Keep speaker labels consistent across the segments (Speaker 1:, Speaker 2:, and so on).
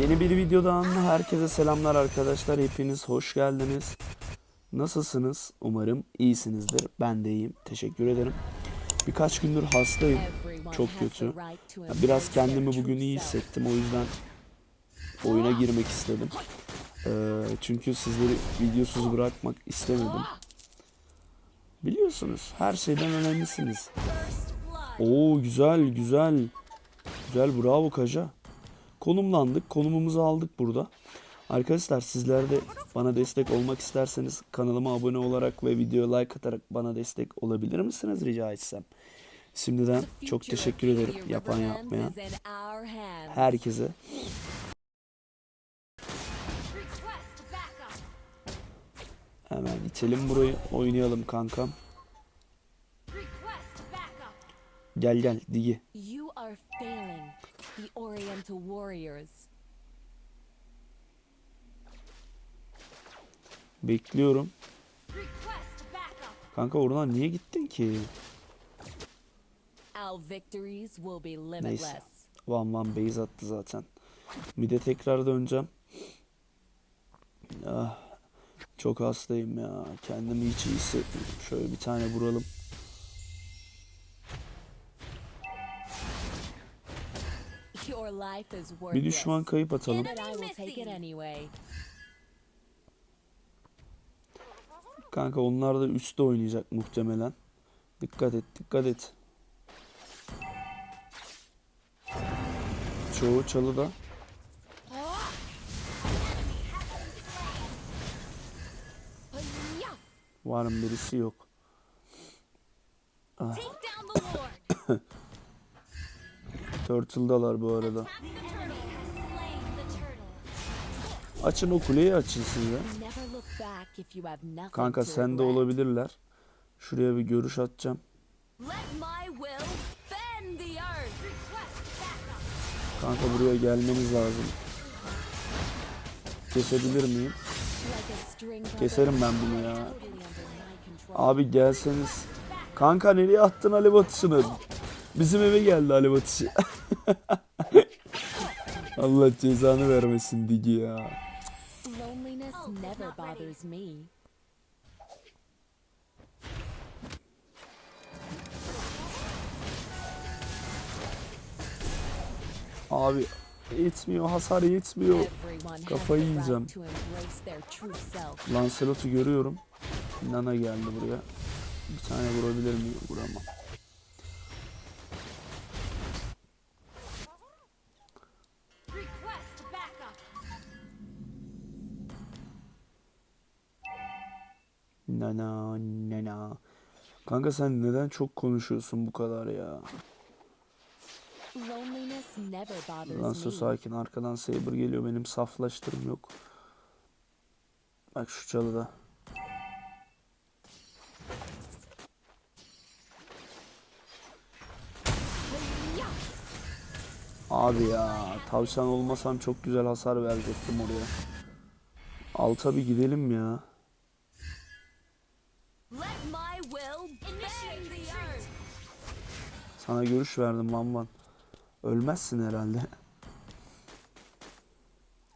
Speaker 1: Yeni bir videodan herkese selamlar arkadaşlar. Hepiniz hoş geldiniz. Nasılsınız? Umarım iyisinizdir. Ben de iyiyim. Teşekkür ederim. Birkaç gündür hastayım. Çok kötü. Biraz kendimi bugün iyi hissettim. O yüzden oyuna girmek istedim. Ee, çünkü sizleri videosuz bırakmak istemedim. Biliyorsunuz her şeyden önemlisiniz. Oo güzel güzel. Güzel bravo Kaja. Konumlandık. Konumumuzu aldık burada. Arkadaşlar sizler de bana destek olmak isterseniz kanalıma abone olarak ve videoya like atarak bana destek olabilir misiniz rica etsem. Şimdiden çok teşekkür ederim yapan yapmayan herkese. Hemen itelim burayı oynayalım kankam. Gel gel Digi.
Speaker 2: Oriental warriors.
Speaker 1: Bekliyorum. Kanka oradan niye gittin ki? Neyse. Van Van base attı zaten. Mide tekrar döneceğim. Ah, çok hastayım ya. Kendimi hiç iyi hissetmiyorum. Şöyle bir tane vuralım. Bir düşman kayıp atalım.
Speaker 2: But I will take it anyway.
Speaker 1: Kanka onlar da üstte oynayacak muhtemelen. Dikkat et, dikkat et. Çoğu çalıda. Var mı birisi yok. Ah, Turtle'dalar bu arada. Açın o kuleyi açın size. Kanka sen de olabilirler. Şuraya bir görüş atacağım. Kanka buraya gelmeniz lazım. Kesebilir miyim? Keserim ben bunu ya. Abi gelseniz. Kanka nereye attın alev atışını? Bizim eve geldi alev atışı. Allah cezanı vermesin Digi ya. Abi yetmiyor hasar yetmiyor. Kafayı yiyeceğim. Lancelot'u görüyorum. Nana geldi buraya. Bir tane vurabilir miyim? Vuramam. Kanka sen neden çok konuşuyorsun bu kadar ya? Lanso
Speaker 2: me.
Speaker 1: sakin arkadan Saber geliyor benim saflaştırım yok. Bak şu çalıda. Abi ya tavşan olmasam çok güzel hasar verecektim oraya. Alta bir gidelim ya. Sana görüş verdim Van Van. Ölmezsin herhalde.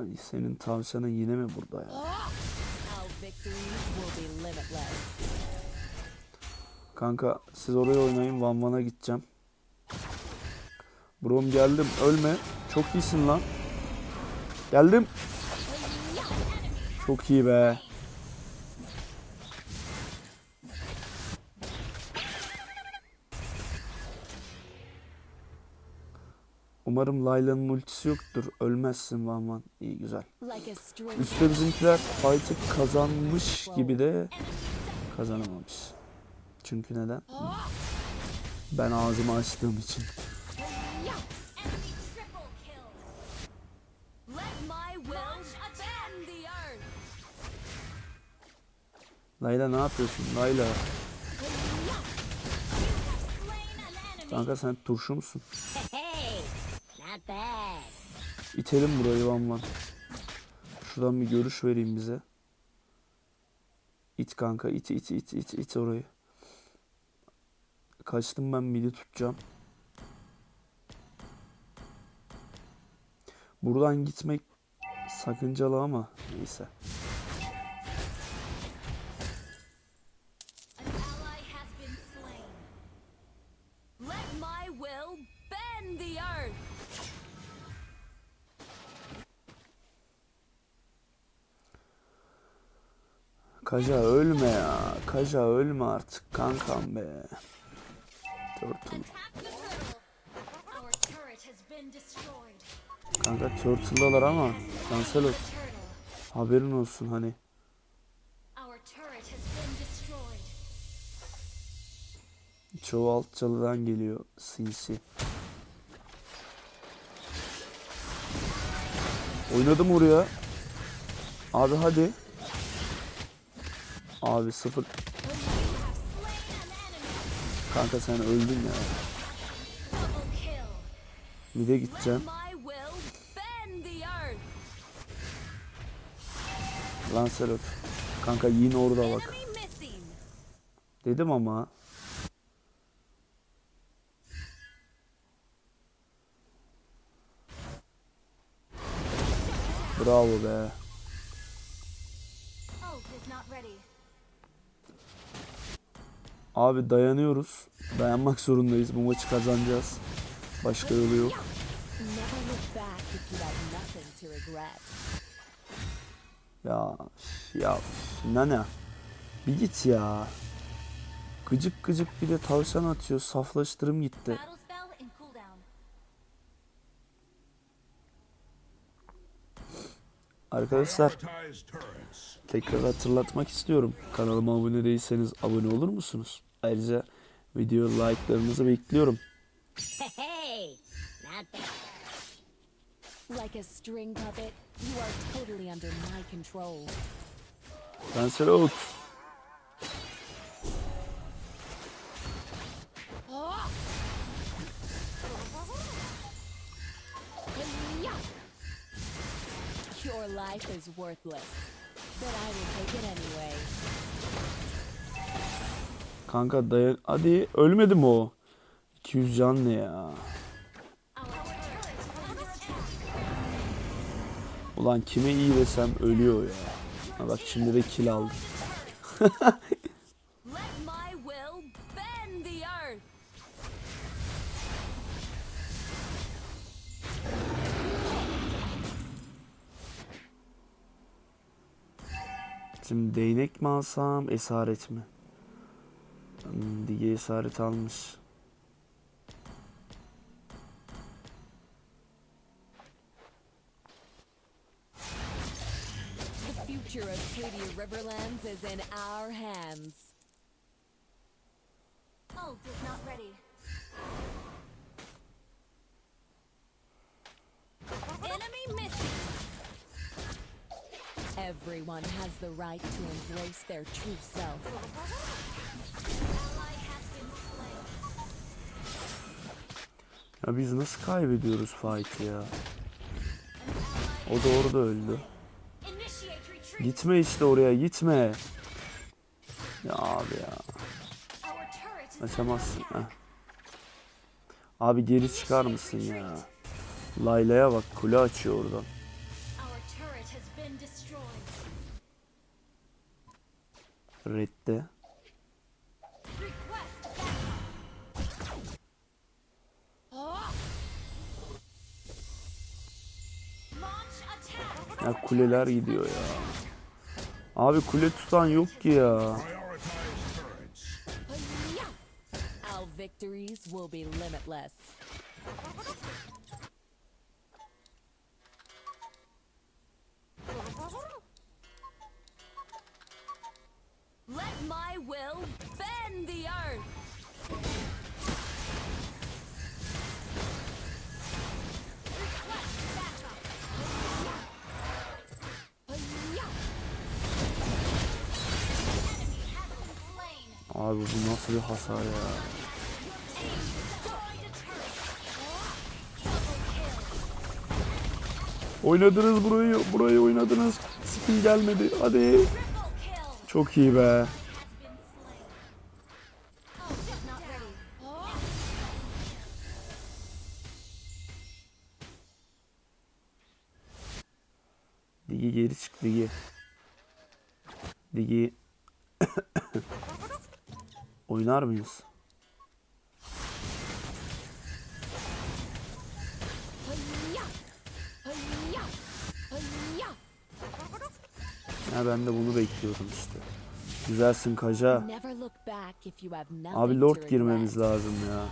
Speaker 1: Ay senin tavşanın yine mi burada ya? Kanka siz oraya oynayın Van Van'a gideceğim. Brom geldim ölme. Çok iyisin lan. Geldim. Çok iyi be. Umarım Layla'nın ultisi yoktur. Ölmezsin Van Van. İyi güzel. Üstte bizimkiler fight'ı kazanmış gibi de kazanamamış. Çünkü neden? Ben ağzımı açtığım için. Layla ne yapıyorsun? Layla. Kanka sen turşu musun? İtelim burayı Van Van. Şuradan bir görüş vereyim bize. İt kanka it it it it it orayı. Kaçtım ben midi tutacağım. Buradan gitmek sakıncalı ama neyse. Kaja ölme ya. Kaja ölme artık kankam be. Turtle. Kanka Turtle'dalar ama Lancelot
Speaker 3: Turtle.
Speaker 1: haberin olsun hani. Çoğu alt çalıdan geliyor sinsi. Oynadım oraya. Abi hadi. Abi sıfır. Kanka sen öldün ya. Mide
Speaker 3: Let
Speaker 1: gideceğim. Lancelot. Kanka yine orada bak. Dedim ama. Bravo be.
Speaker 3: İs not ready.
Speaker 1: Abi dayanıyoruz. Dayanmak zorundayız. Bu maçı kazanacağız. Başka yolu yok. Ya ya üf, nane. Bir git ya. Gıcık gıcık bir de tavşan atıyor. Saflaştırım gitti. Arkadaşlar tekrar hatırlatmak istiyorum. Kanalıma abone değilseniz abone olur musunuz? Ayrıca video like'larınızı bekliyorum.
Speaker 3: Hey, not bad.
Speaker 2: Like a string puppet, you are totally under my control.
Speaker 1: Lancelot.
Speaker 2: Your life is worthless, but I will take it anyway.
Speaker 1: Kanka dayan. Hadi ölmedi mi o? 200 can ne ya? Ulan kime iyi desem ölüyor ya. Ha bak şimdi de kill aldı.
Speaker 3: Let my will bend the earth.
Speaker 1: Şimdi değnek mi alsam esaret mi? Dige esaret almış.
Speaker 2: The future of Katie Riverlands is in our hands.
Speaker 3: Ult is not ready.
Speaker 2: Everyone has the right to embrace their true self.
Speaker 1: Ya biz nasıl kaybediyoruz fight'ı ya? O
Speaker 3: ally
Speaker 1: da öldü. Gitme işte oraya gitme. Ya abi ya. Açamazsın. Heh. Abi geri çıkar mısın ya? Layla'ya bak kule açıyor oradan. Red'de. Ya kuleler gidiyor ya. Abi kule tutan yok ki ya.
Speaker 2: Victories will be limitless.
Speaker 3: Let my will bend the earth.
Speaker 1: Abi bu nasıl bir hasar ya? Oynadınız burayı, burayı oynadınız. Skill gelmedi. Hadi. Çok iyi be. Digi geri çık Digi. Digi. Oynar mıyız? Ya ben de bunu bekliyordum işte. Güzelsin Kaja. Abi Lord girmemiz lazım ya.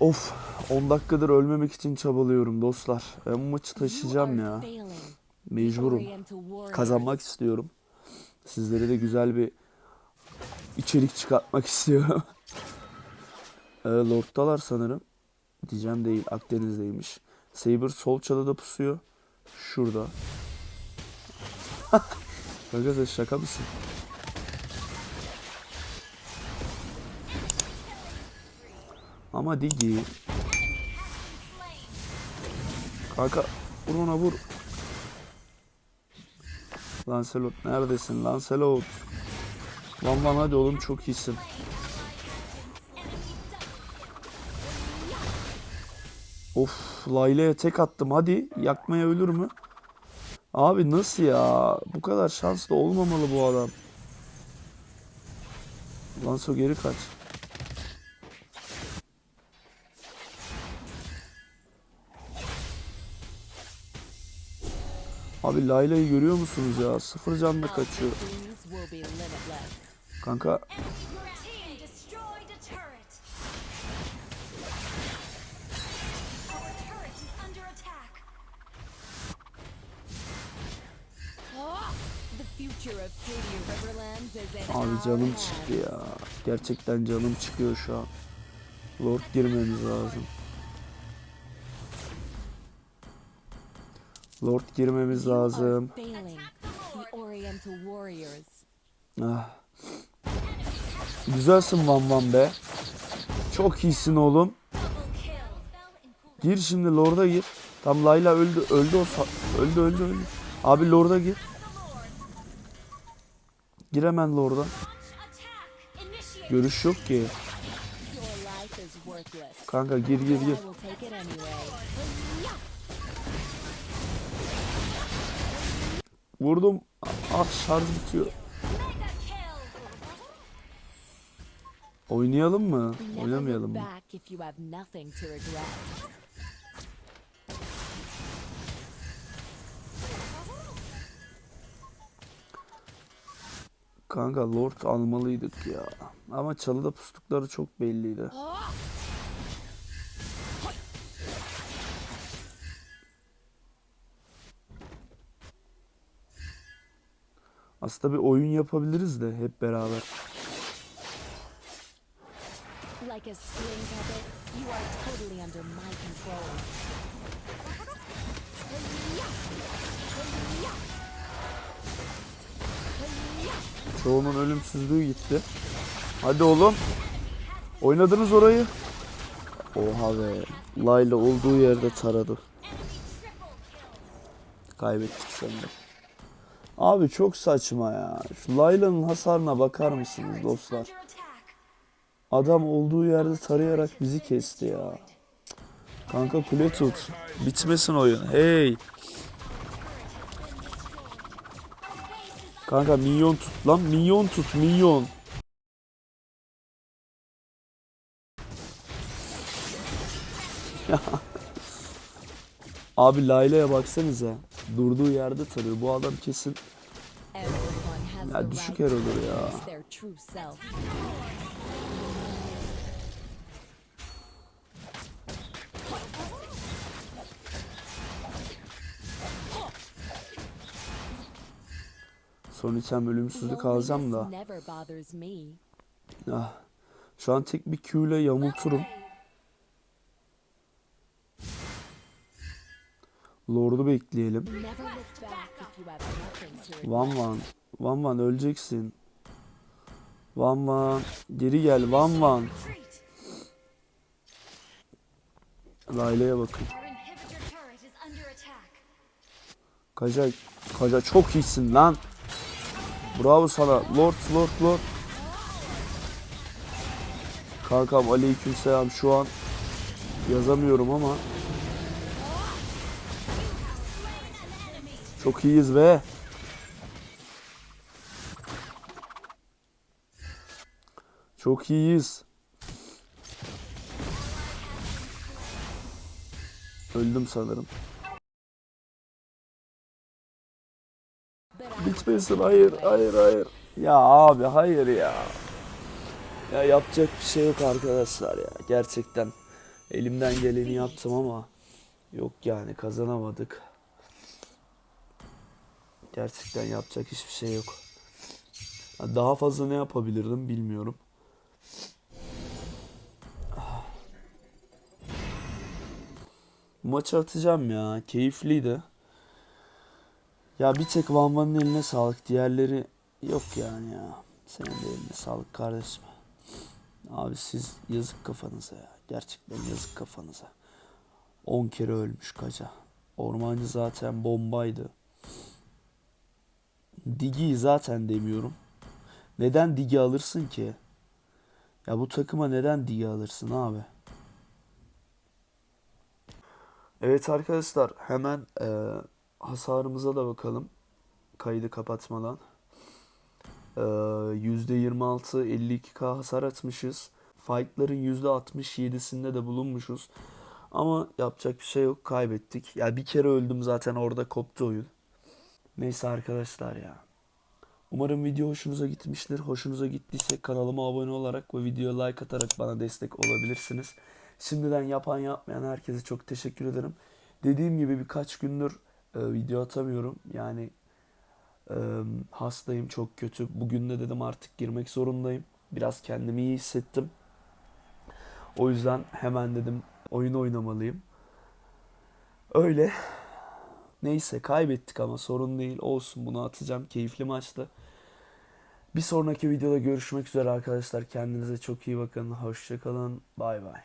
Speaker 1: Of 10 dakikadır ölmemek için çabalıyorum dostlar. Ben bu maçı taşıyacağım ya. Mecburum. Kazanmak istiyorum. Sizlere de güzel bir içerik çıkartmak istiyorum. ee, Lord'dalar sanırım. Diyeceğim değil Akdeniz'deymiş. Saber sol çalıda pusuyor. Şurada. Sen şaka mısın? Ama Digi. Kanka vur ona vur. Lancelot neredesin Lancelot? Lan lan hadi oğlum çok iyisin. Of Layla'ya tek attım hadi yakmaya ölür mü? Abi nasıl ya? Bu kadar şanslı olmamalı bu adam. Lanso geri kaç. Abi Layla'yı görüyor musunuz ya? Sıfır canla kaçıyor. Kanka Abi canım çıktı ya. Gerçekten canım çıkıyor şu an. Lord girmemiz lazım. Lord girmemiz lazım.
Speaker 2: failing. The Oriental warriors.
Speaker 1: Ah. Güzelsin Van Van be. Çok iyisin oğlum. Gir şimdi Lord'a gir. Tam Layla öldü. Öldü o öldü öldü öldü. Abi Lord'a gir. Gir hemen Lord'a.
Speaker 3: Attack. Initiate.
Speaker 1: Görüş yok ki. Kanka gir gir gir. Vurdum. Ah şarj bitiyor. Oynayalım mı? Oynamayalım mı? Kanka Lord almalıydık ya. Ama çalıda pustukları çok belliydi. Aslında bir oyun yapabiliriz de hep beraber.
Speaker 2: Like a string puppet, you are totally under my control.
Speaker 1: Çoğunun ölümsüzlüğü gitti. Hadi oğlum. Oynadınız orayı. Oha be. Layla olduğu yerde taradı. Kaybettik sanırım. Abi çok saçma ya. Şu Layla'nın hasarına bakar mısınız dostlar? Adam olduğu yerde tarayarak bizi kesti ya. Kanka kule tut. Bitmesin oyun. Hey. Kanka minyon tut lan. Minyon tut. Minyon. Abi Layla'ya baksanıza. Durduğu yerde tarıyor. Bu adam kesin Ya düşük
Speaker 2: to
Speaker 1: olur ya.
Speaker 2: express their true self.
Speaker 1: Son item ölümsüzlük alacağım da. Ah. Şu an tek bir Q ile yamulturum. Lord'u bekleyelim. Van Van. Van Van öleceksin. Van Van. Geri gel Van Van. Layla'ya bakın. Kaja, Kaja çok iyisin lan. Bravo sana. Lord, Lord, Lord. Kankam aleykümselam şu an yazamıyorum ama Çok iyiyiz be. Çok iyiyiz. Öldüm sanırım. Bitmesin hayır hayır hayır. Ya abi hayır ya. Ya yapacak bir şey yok arkadaşlar ya. Gerçekten elimden geleni yaptım ama yok yani kazanamadık. Gerçekten yapacak hiçbir şey yok. Ha, Daha fazla ne yapabilirdim bilmiyorum. Ah. Maçı atacağım ya. Keyifliydi. Ya bir tek Van Van'ın eline sağlık. Diğerleri yok yani ya. Senin de eline sağlık kardeşim. Abi siz yazık kafanıza ya. Gerçekten yazık kafanıza. 10 kere ölmüş kaca. Ormancı zaten bombaydı. Digi'yi zaten demiyorum. Neden Digi alırsın ki? Ya bu takıma neden Digi alırsın abi? Evet arkadaşlar hemen eee, hasarımıza da bakalım. Kaydı kapatmadan. Eee, %26 52k hasar atmışız. Fight'ların %67'sinde de bulunmuşuz. Ama yapacak bir şey yok. Kaybettik. Ya bir kere öldüm zaten orada koptu oyun. Neyse arkadaşlar ya. Umarım video hoşunuza gitmiştir. Hoşunuza gittiyse kanalıma abone olarak ve videoya like atarak bana destek olabilirsiniz. Şimdiden yapan yapmayan herkese çok teşekkür ederim. Dediğim gibi birkaç gündür e, video atamıyorum. Yani e, hastayım çok kötü. Bugün de dedim artık girmek zorundayım. Biraz kendimi iyi hissettim. O yüzden hemen dedim oyun oynamalıyım. Öyle. Neyse kaybettik ama sorun değil. Olsun bunu atacağım. Keyifli maçtı. Bir sonraki videoda görüşmek üzere arkadaşlar. Kendinize çok iyi bakın. Hoşçakalın. Bay bay.